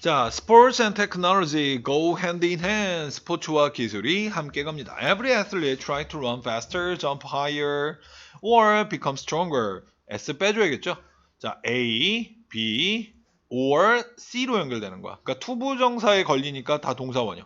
자, sports and technology go hand in hand. 스포츠와 기술이 함께 갑니다. Every athlete try to run faster, jump higher, or become stronger. S 빼줘야겠죠? 자, A, B, or C로 연결되는 거야. 그러니까 투부정사에 걸리니까 다 동사원이요.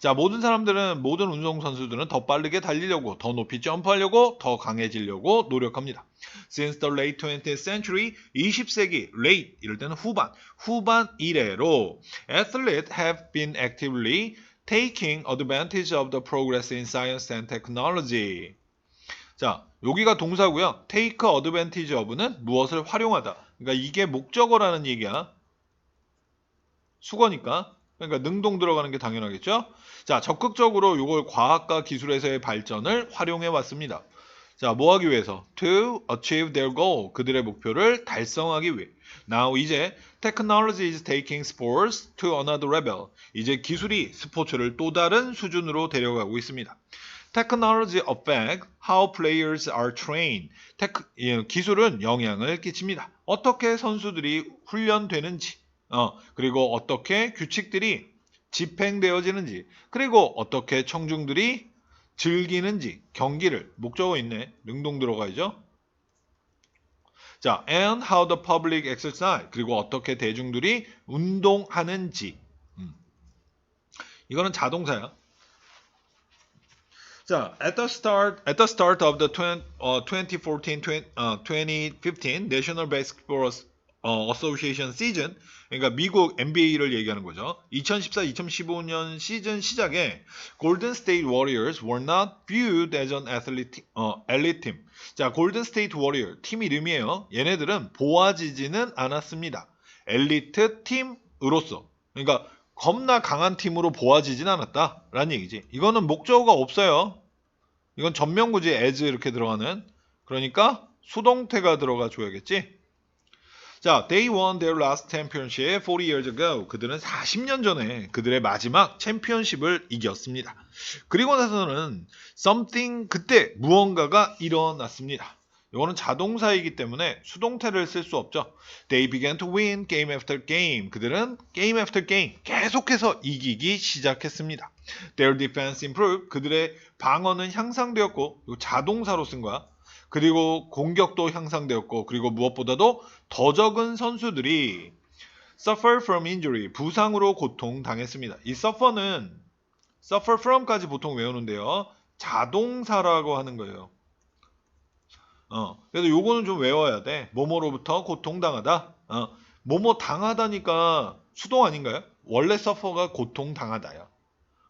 자, 모든 사람들은 모든 운동 선수들은 더 빠르게 달리려고, 더 높이 점프하려고, 더 강해지려고 노력합니다. Since the late 20th century, 20세기 late 이럴 때는 후반, 후반 이래로 athletes have been actively taking advantage of the progress in science and technology. 자, 여기가 동사고요. take advantage of는 무엇을 활용하다. 그러니까 이게 목적어라는 얘기야. 수거니까. 그러니까 능동 들어가는 게 당연하겠죠? 자, 적극적으로 이걸 과학과 기술에서의 발전을 활용해 왔습니다. 자, 뭐 하기 위해서? To achieve their goal. 그들의 목표를 달성하기 위해. Now 이제 technology is taking sports to another level. 이제 기술이 스포츠를 또 다른 수준으로 데려가고 있습니다. Technology affect how players are trained. 테크, 예, 기술은 영향을 끼칩니다. 어떻게 선수들이 훈련되는지, 어, 그리고 어떻게 규칙들이 집행되어지는지, 그리고 어떻게 청중들이 즐기는지 경기를 목적어 있네 능동 들어가야죠. 자, and how the public exercise 그리고 어떻게 대중들이 운동하는지. 음. 이거는 자동사야. 자, at the start at the start of the 20, 어, 2014 20, 어, 2015 National Basketball 어, Association season 그러니까 미국 NBA를 얘기하는 거죠. 2014-2015년 시즌 시작에 Golden State Warriors were not viewed as an athlete, 어, elite team. 자, Golden State 팀 이름이에요. 얘네들은 보아지지는 않았습니다. 엘리트 팀으로서. 그러니까 겁나 강한 팀으로 보아지진 않았다라는 얘기지. 이거는 목적어가 없어요. 이건 전명구지 as 이렇게 들어가는. 그러니까 수동태가 들어가 줘야겠지. 자, they won their last championship 40 years ago. 그들은 40년 전에 그들의 마지막 챔피언십을 이겼습니다. 그리고 나서는 something 그때 무언가가 일어났습니다. 이거는 자동사이기 때문에 수동태를 쓸 수 없죠. They began to win game after game. 그들은 game after game 계속해서 이기기 시작했습니다. Their defense improved. 그들의 방어는 향상되었고 자동사로 쓴 거야. 그리고 공격도 향상되었고 그리고 무엇보다도 더 적은 선수들이 suffer from injury 부상으로 고통 당했습니다. 이 suffer는 suffer from까지 보통 외우는데요. 자동사라고 하는 거예요. 어, 그래서 요거는 좀 외워야 돼. 뭐뭐로부터 고통당하다. 어, 뭐뭐 당하다니까 수동 아닌가요? 원래 suffer가 고통당하다야.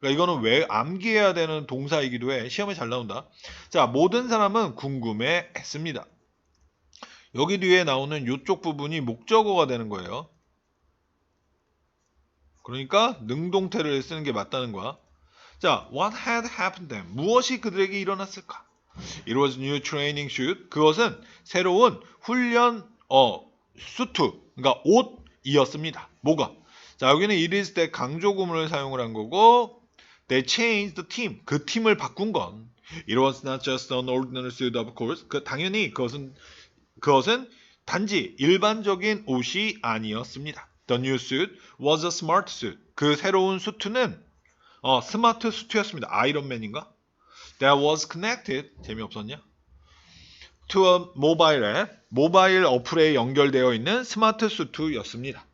그러니까 이거는 왜 암기해야 되는 동사이기도 해. 시험에 잘 나온다. 자, 모든 사람은 궁금해 했습니다. 여기 뒤에 나오는 이쪽 부분이 목적어가 되는 거예요. 그러니까 능동태를 쓰는 게 맞다는 거야. 자, what had happened then? 무엇이 그들에게 일어났을까? It was new training suit. 그것은 새로운 훈련 어 수트, 그러니까 옷이었습니다. 뭐가? 자, 여기는 it is 때 강조구문을 사용을 한 거고 They changed the team. 그 팀을 바꾼 건 It was not just an ordinary suit, of course. 그 당연히 그것은 그것은 단지 일반적인 옷이 아니었습니다. The new suit was a smart suit. 그 새로운 수트는 어, 스마트 수트였습니다. 아이론맨인가? That was connected. 재미없었냐? To a mobile app. 모바일 어플에 연결되어 있는 스마트 수트였습니다.